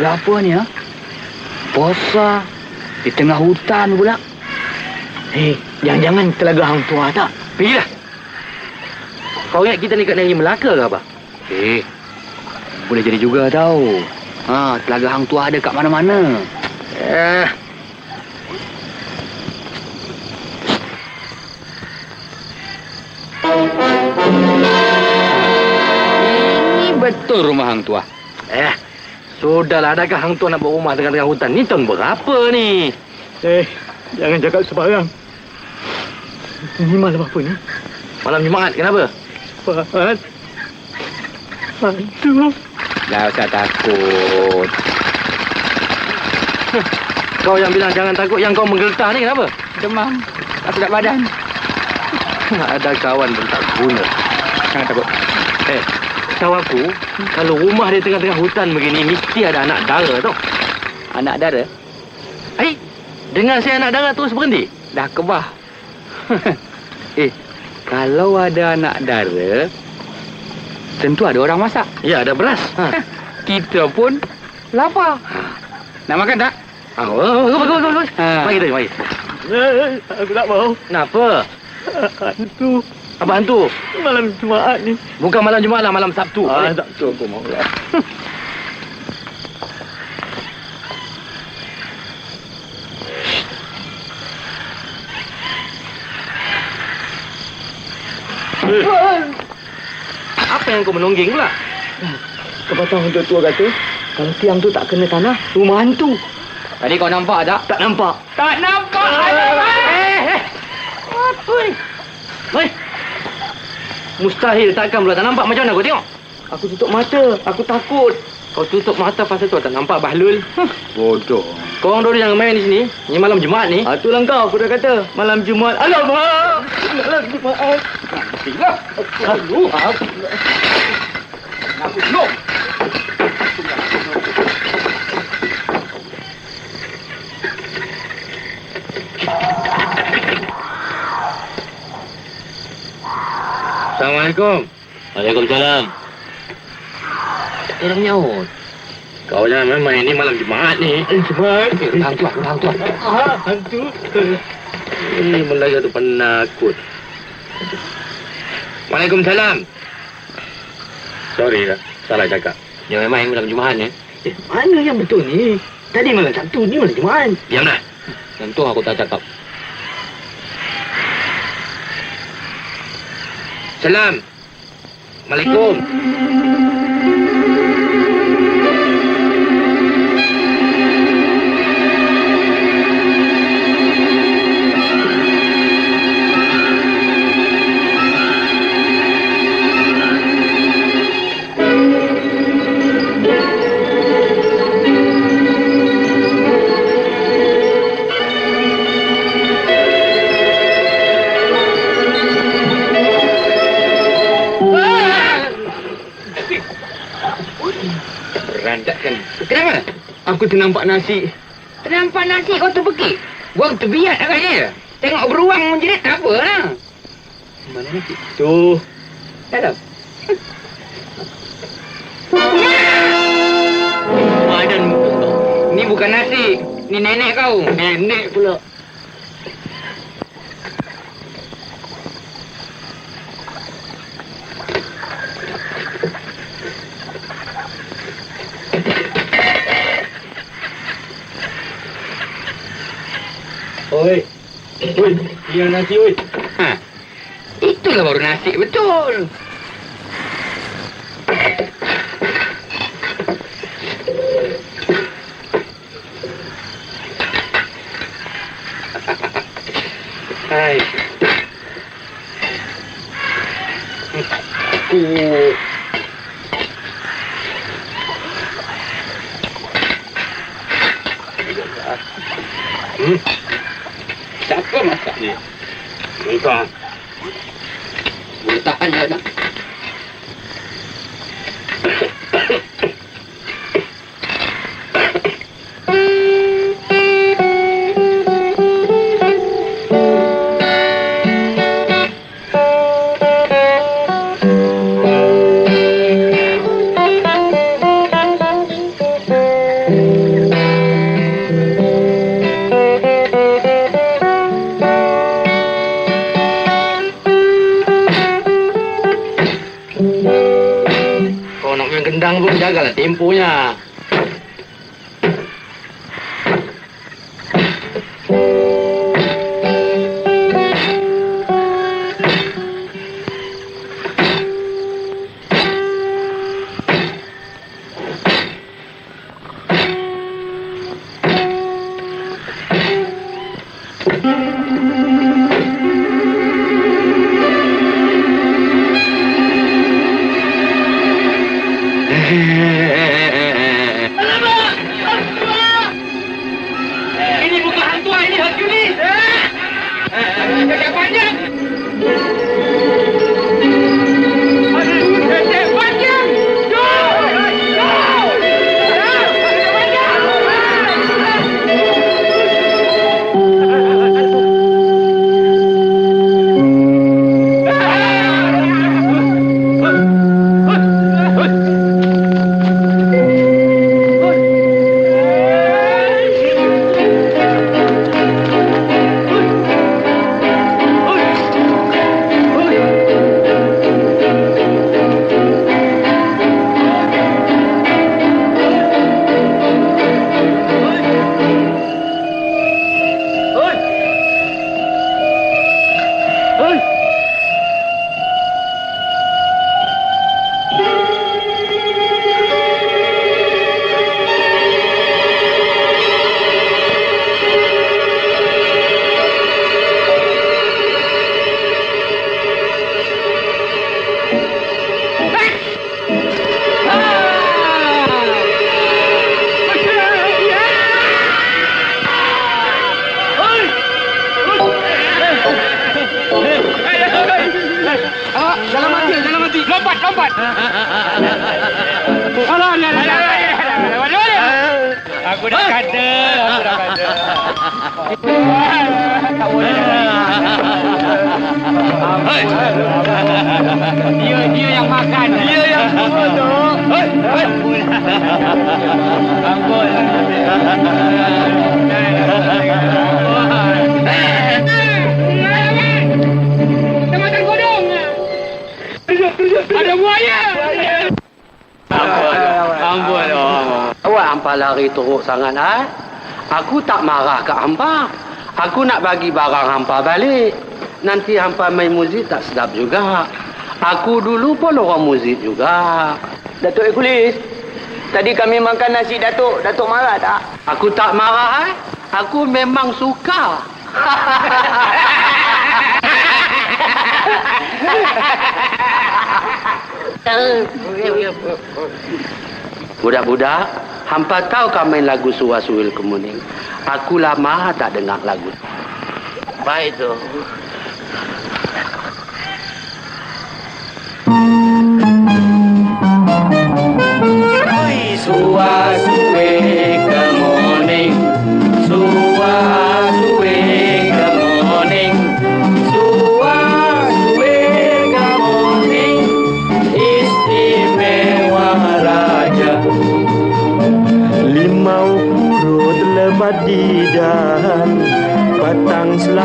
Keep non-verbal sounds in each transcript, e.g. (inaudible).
Apa ni ha? Posa di tengah hutan pula. Eh, jangan-jangan telaga hang tua tak? Pergilah. Kau ingat kita ni kat negeri Melaka ke apa? Eh, boleh jadi juga tau. Ha, telaga hang tua ada kat mana-mana. Eh. Ini betul rumah hang tua. Eh. Sudahlah, adakah hang tua nak buat rumah tengah-tengah hutan? Ni tahun berapa ni? Eh, jangan cakap sembarang. Ini malam apa ni? Malam Jumaat, kenapa? Fahad. Hantu. Dah usah takut. Kau yang bilang jangan takut, yang kau menggeletar ni kenapa? Demam. Tak sedap badan. (laughs) Ada kawan pun tak guna. Jangan takut. Eh, tahu aku, kalau rumah di tengah-tengah hutan begini, mesti ada anak dara tau. Anak dara Eh, dengar saya anak dara terus berhenti. dah kebah. (laughs) eh, kalau ada anak dara, tentu ada orang masak. Ya, ada beras. Ha. (laughs) Kita pun lapar. Nak makan tak? Ah, oh, bagus, bagus, bagus. Ha. Mari kita, mari. Eh, aku tak mau. Kenapa? (laughs) Hantu. Apa hantu? Malam Jumaat ni. Bukan malam Jumaat lah, malam Sabtu. Ah, tak tu aku mau lah. Apa yang kau menongging pula? Kepatah untuk tua kata, kalau tiang tu tak kena tanah, rumah hantu. Tadi kau nampak tak? Tak nampak. Tak nampak. Eh, eh. Apa ni? Hei. Mustahil takkan pula tak nampak macam mana kau tengok? Aku tutup mata. Aku takut. Kau tutup mata pasal tu tak nampak Bahlul. Bodoh. Kau orang dua jangan main di sini. Ni malam Jumaat ni. Ah, itulah kau. Aku dah kata. Malam Jumaat. Alamak. Malam Jumaat. Nantilah. Aduh. Aku belum. Assalamualaikum. Waalaikumsalam. Dah menyaut. Kau jangan main-main ni malam Jumaat ni. Eh, Jumaat. Hang tu, hang tu. Ah, hantu. Ini Melayu tu penakut. Waalaikumsalam. Sorry lah, salah cakap. Jangan main malam Jumaat ni. Eh, mana yang betul ni? Tadi malam Sabtu, ni malam Jumaat. Diam dah. Tentu aku tak cakap. Salam. Assalamualaikum. Berantakan. Kenapa? Aku ternampak nasi. Ternampak nasi kau terbekik. Buang terbiat agaknya. Tengok beruang menjerit tak apa lah. Mana nasi? Tu. Badan muka kau. Ni bukan nasi. Ni nenek kau. Nenek pula. Oi. Oi, yang nasi oi. Ha. Itulah baru nasi betul. Hai. Oh. Hmm. Siapa masak ni? Engkau. Boleh tahan je nak. main gendang pun jagalah temponya. Ini Boleh. Dia, dia yang makan. Dia yang bunuh. Ampun. Ampun. Tematan kodong. Ada buaya. Ampun. Ampun. Awak hampa lari teruk sangat, ha? Aku tak marah kat hampa. Aku nak bagi barang hampa balik. Nanti hampa main muzik tak sedap juga. Aku dulu pun orang muzik juga. Datuk Ekulis, tadi kami makan nasi Datuk. Datuk marah tak? Aku tak marah, eh? Aku memang suka. (laughs) Budak-budak, hampa tahu kau main lagu Suwa Suwil Kemuning. Aku lama tak dengar lagu. Baik tu. Suwa Suwe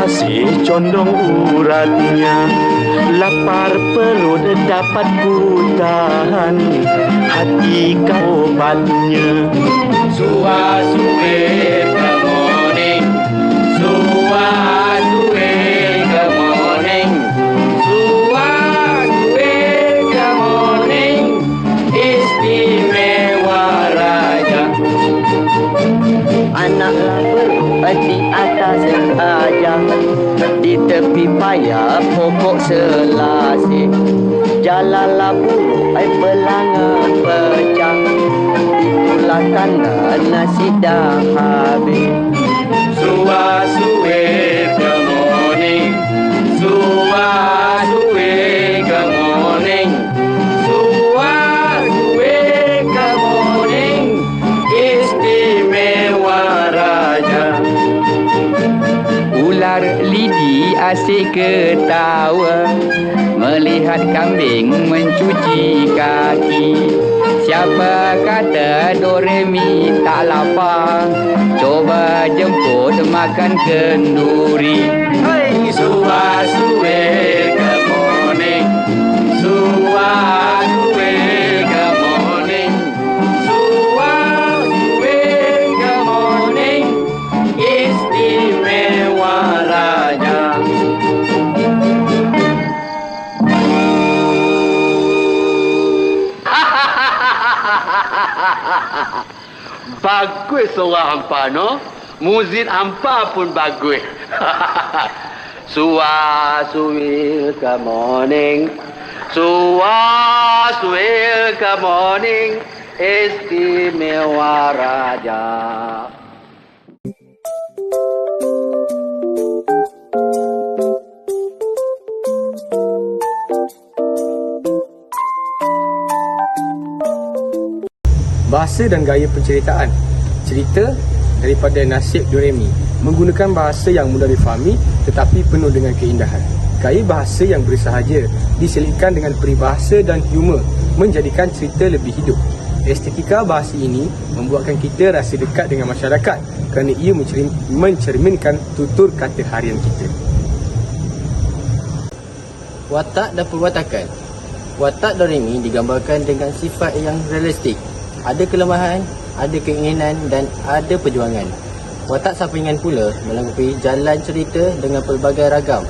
Selasih condong uratnya Lapar perut dapat ku tahan Hati kau obatnya Suwa Itulah tanda nasi dah habis. Suwa Suwe Kemuning Suwa Suwe Kemuning Suwa Suwe Kemuning Istimewa Raja. Ular lidi asyik ketawa. Melihat kambing mencuci kaki Siapa kata Doremi tak lapar? Coba jemput makan kenduri. Suwa Suwe (laughs) bagus suara hampa no. Muzik hampa pun bagus. (laughs) Suar suil ke morning. Suar suil ke morning. Istimewa Raja. Bahasa dan gaya penceritaan Cerita daripada Nasib Doremi Menggunakan bahasa yang mudah difahami Tetapi penuh dengan keindahan. Gaya bahasa yang bersahaja Diselitkan dengan peribahasa dan humor Menjadikan cerita lebih hidup. Estetika bahasa ini Membuatkan kita rasa dekat dengan masyarakat Kerana ia mencerminkan tutur kata harian kita. Watak dan perwatakan Watak Doremi digambarkan dengan sifat yang realistik Ada kelemahan, ada keinginan dan ada perjuangan Watak Sampingan pula melengkapi jalan cerita dengan pelbagai ragam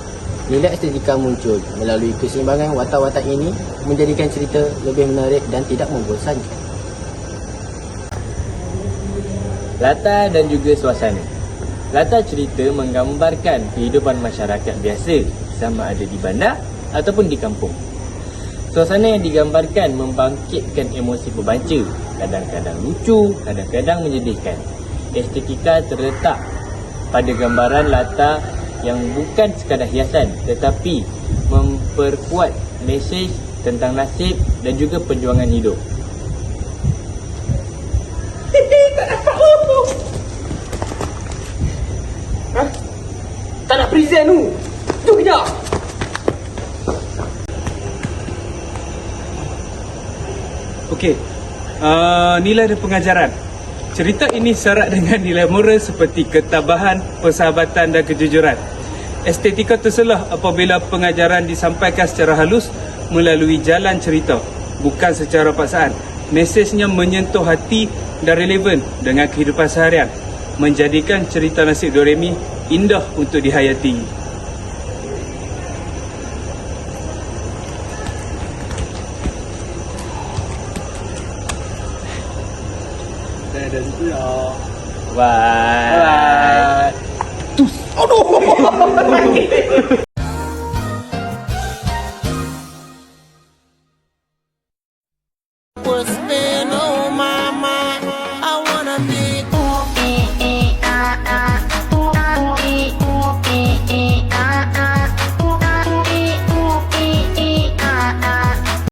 Nilai estetika muncul melalui keseimbangan watak-watak ini Menjadikan cerita lebih menarik dan tidak membosankan Latar dan juga suasana. Latar cerita menggambarkan kehidupan masyarakat biasa sama ada di bandar ataupun di kampung. Suasana yang digambarkan membangkitkan emosi pembaca, kadang-kadang lucu, kadang-kadang menyedihkan. Estetika terletak pada gambaran latar yang bukan sekadar hiasan tetapi memperkuat mesej tentang nasib dan juga perjuangan hidup. Tak nak present tu. Tu kejap. Okey. Uh, nilai dan pengajaran. Cerita ini syarat dengan nilai moral seperti ketabahan, persahabatan dan kejujuran. Estetika terselah apabila pengajaran disampaikan secara halus melalui jalan cerita, bukan secara paksaan. Mesejnya menyentuh hati dan relevan dengan kehidupan seharian, menjadikan cerita nasib Doremi indah untuk dihayati. attendance nyo. Bye! Bye! Tus! Oh no! (laughs)